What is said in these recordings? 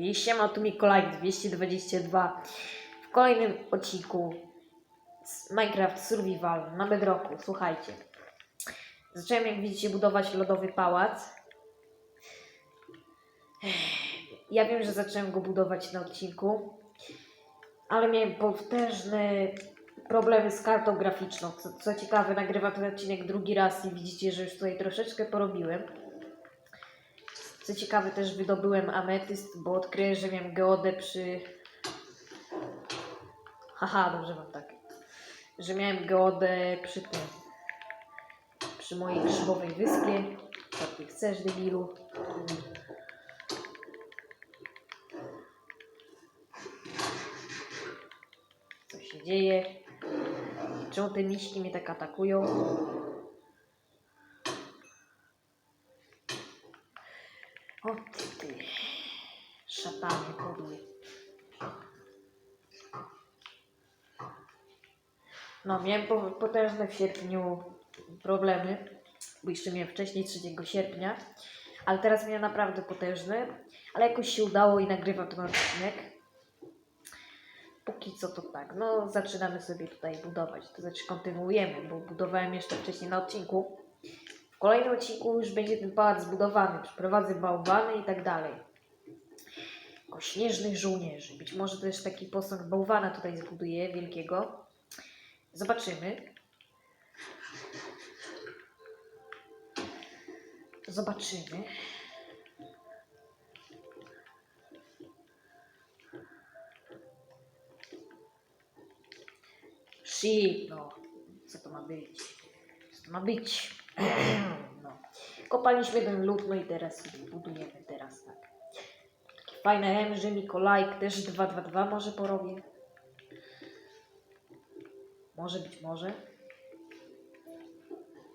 I siema, tu Mikołaj 222 w kolejnym odcinku z Minecraft Survival na Bedrocku. Słuchajcie, zacząłem jak widzicie budować lodowy pałac. Ja wiem, że zacząłem go budować na odcinku, ale miałem potężne problemy z kartą graficzną. Co, co ciekawe, nagrywam ten odcinek drugi raz i widzicie, że już tutaj troszeczkę porobiłem. Co ciekawe, też wydobyłem ametyst, bo odkryłem, że miałem geodę przy. Haha, dobrze mam tak. Że miałem geodę przy tym. Przy mojej grzybowej wyspie. Co ty chcesz, debilu? Co się dzieje? Czemu te miśki mnie tak atakują? O ty, ty. Szatanie podły. No, miałem po, potężne w sierpniu problemy, bo jeszcze miałem wcześniej 3 sierpnia, ale teraz miałem naprawdę potężne, ale jakoś się udało i nagrywam ten odcinek. Póki co to tak, no zaczynamy sobie tutaj budować, to znaczy kontynuujemy, bo budowałem jeszcze wcześniej na odcinku. W kolejnym odcinku już będzie ten pałac zbudowany, przyprowadzę bałwany i tak dalej. Jako śnieżnych żołnierzy. Być może też taki posąg bałwana tutaj zbuduję, wielkiego. Zobaczymy. Zobaczymy. Shit, no. Co to ma być? Co to ma być? No. Kopaliśmy ten lód, no i teraz budujemy teraz tak. Takie fajne emży, Mikołajk, też 222 może porobię. Może być może.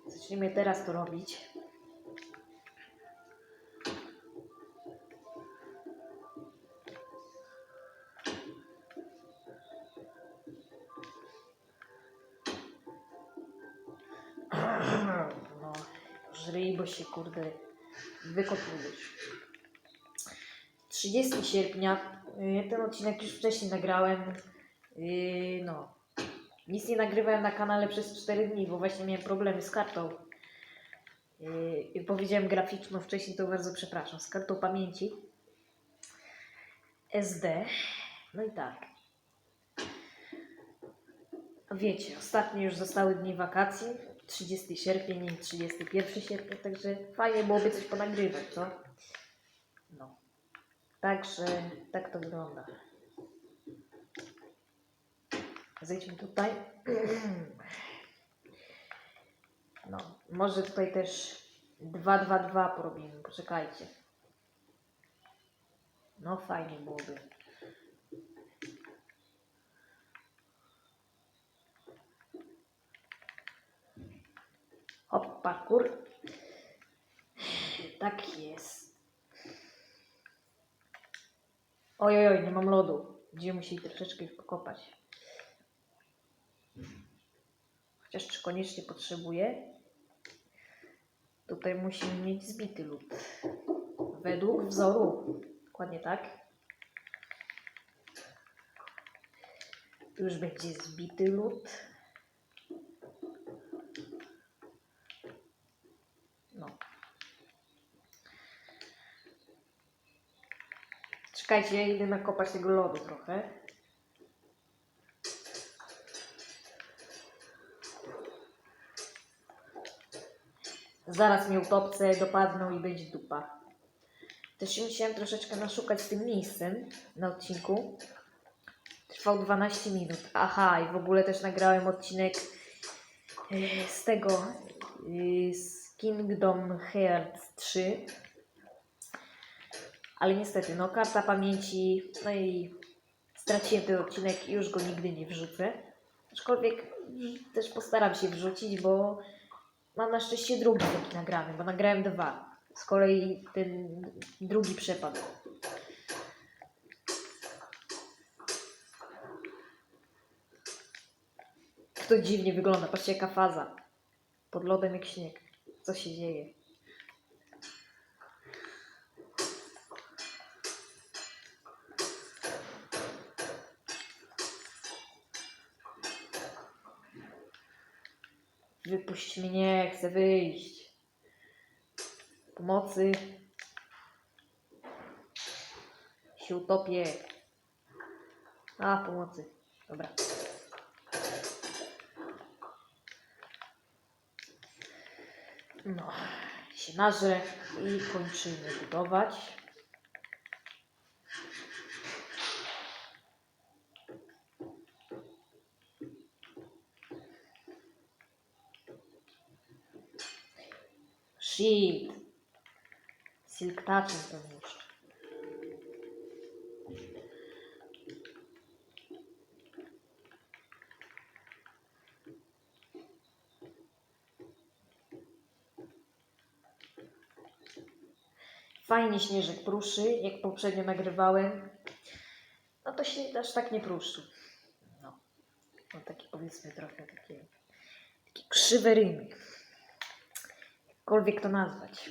Zacznijmy teraz to robić. No, żryj, bo się kurde wykotujesz. 30 sierpnia. y, Ten odcinek już wcześniej nagrałem. y, No. Nic nie nagrywałem na kanale przez 4 dni, bo właśnie miałem problemy z kartą. Yy, powiedziałem graficzną wcześniej, to bardzo przepraszam. Z kartą pamięci. SD. No i tak. Wiecie, ostatnio już zostały dni wakacji. 30 sierpień i 31 sierpnia, także fajnie byłoby coś ponagrywać, co? No. Także tak to wygląda. Zejdźmy tutaj. No, może tutaj też 2-2-2 porobimy. Poczekajcie. No, fajnie byłoby. Hop, parkour. Tak jest. Oj, oj, oj, nie mam lodu. Będziemy musieli troszeczkę ich Chociaż czy koniecznie potrzebuję? Tutaj musimy mieć zbity lód. Według wzoru. Dokładnie tak. Tu już będzie zbity lód. No. Czekajcie, ja idę nakopać tego lodu trochę. Zaraz mnie utopce dopadną i będzie dupa. Też się musiałem troszeczkę naszukać z tym miejscem na odcinku. Trwał 12 minut. Aha, i w ogóle też nagrałem odcinek e, z tego, e, z Kingdom Hearts 3. Ale niestety, no karta pamięci, no i straciłem ten odcinek i już go nigdy nie wrzucę. Aczkolwiek mm, też postaram się wrzucić, bo Mam na szczęście drugi taki nagrany, bo nagrałem dwa. Z kolei ten drugi przepadł. To dziwnie wygląda, patrzcie jaka faza. Pod lodem jak śnieg. Co się dzieje? Wypuść mnie, chcę wyjść. Pomocy. Się utopię. A, pomocy. Dobra. No, się nażę i kończymy budować. Shit. Silk Touchem to jeszcze. Fajnie śnieżek pruszy, jak poprzednio nagrywałem. No to się aż tak nie pruszy. No, no takie powiedzmy trochę takie, takie krzywe. Jakkolwiek to nazwać.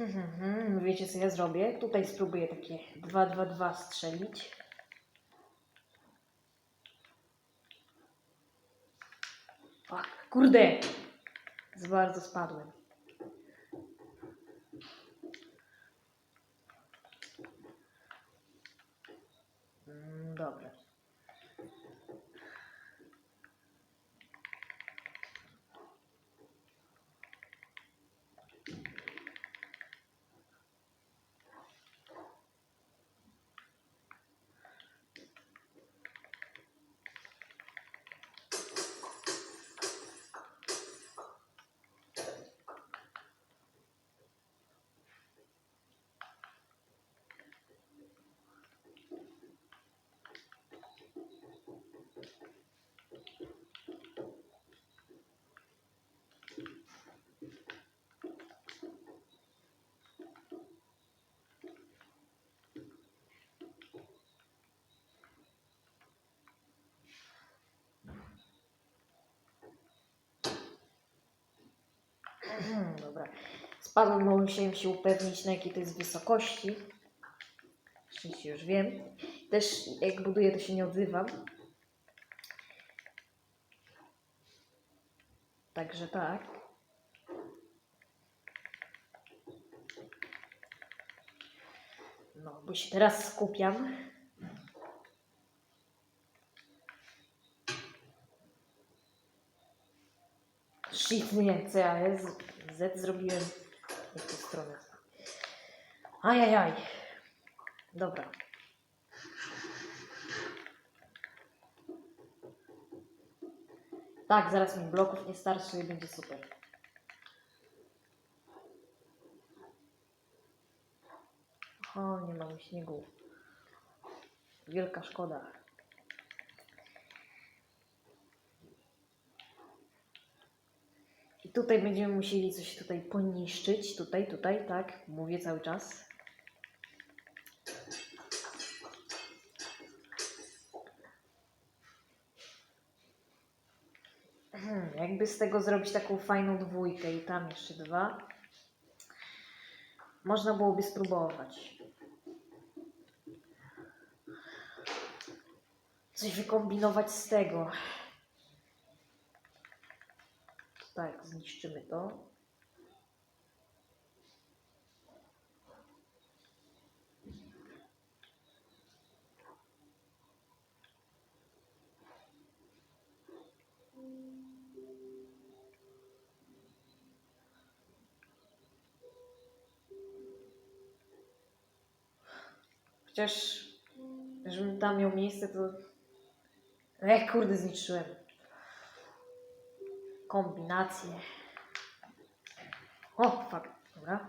Mhm, Wiecie co ja zrobię? Tutaj spróbuję takie 2-2-2 strzelić. Fuck, kurde! Za bardzo spadłem. Mm, Dobra. Dobra. Spadłem, musiałem się upewnić, na jakiej to jest wysokości. Szczęście już wiem. Też jak buduję, to się nie odzywam. Także tak. No, bo się teraz skupiam. Shit, nie ja jest. Z zrobiłem w tę stronę. Ajajaj. Dobra. Tak, zaraz mi bloków nie starczy i będzie super. O, nie mamy śniegu. Wielka szkoda. Tutaj będziemy musieli coś tutaj poniszczyć. Tutaj, tutaj, tak. Mówię cały czas. Hmm, jakby z tego zrobić taką fajną dwójkę i tam jeszcze dwa. Można byłoby spróbować. Coś wykombinować z tego. Tak, zniszczymy to. Chociaż, żebym tam miał miejsce, to... Ech, kurde, zniszczyłem kombinacje. O, fuck, dobra.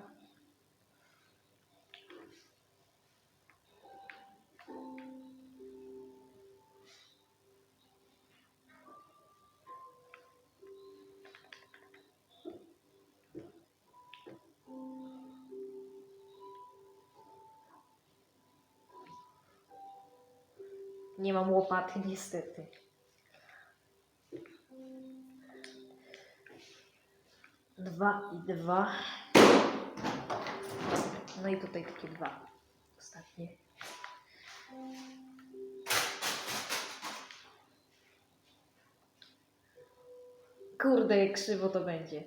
Nie mam łopaty, niestety. Dwa i dwa. No i tutaj takie dwa. Ostatnie. Kurde, jak krzywo to będzie.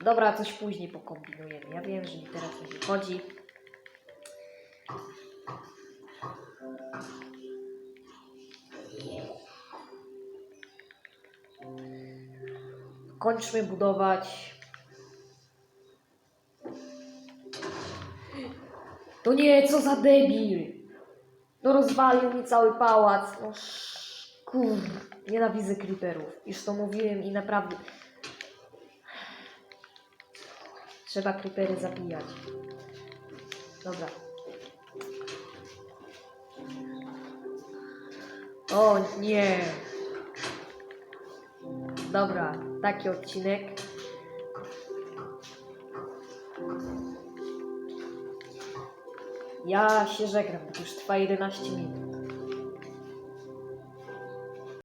Dobra, coś później pokombinujemy. Ja wiem, że mi teraz nie wychodzi. Kończmy budować. To nie, co za debil! No rozwalił mi cały pałac. No kur... Nienawidzę creeperów. Już to mówiłem i naprawdę... Trzeba creepery zabijać. Dobra. O nie! Dobra, taki odcinek. Ja się żegnam, już trwa 11 minut.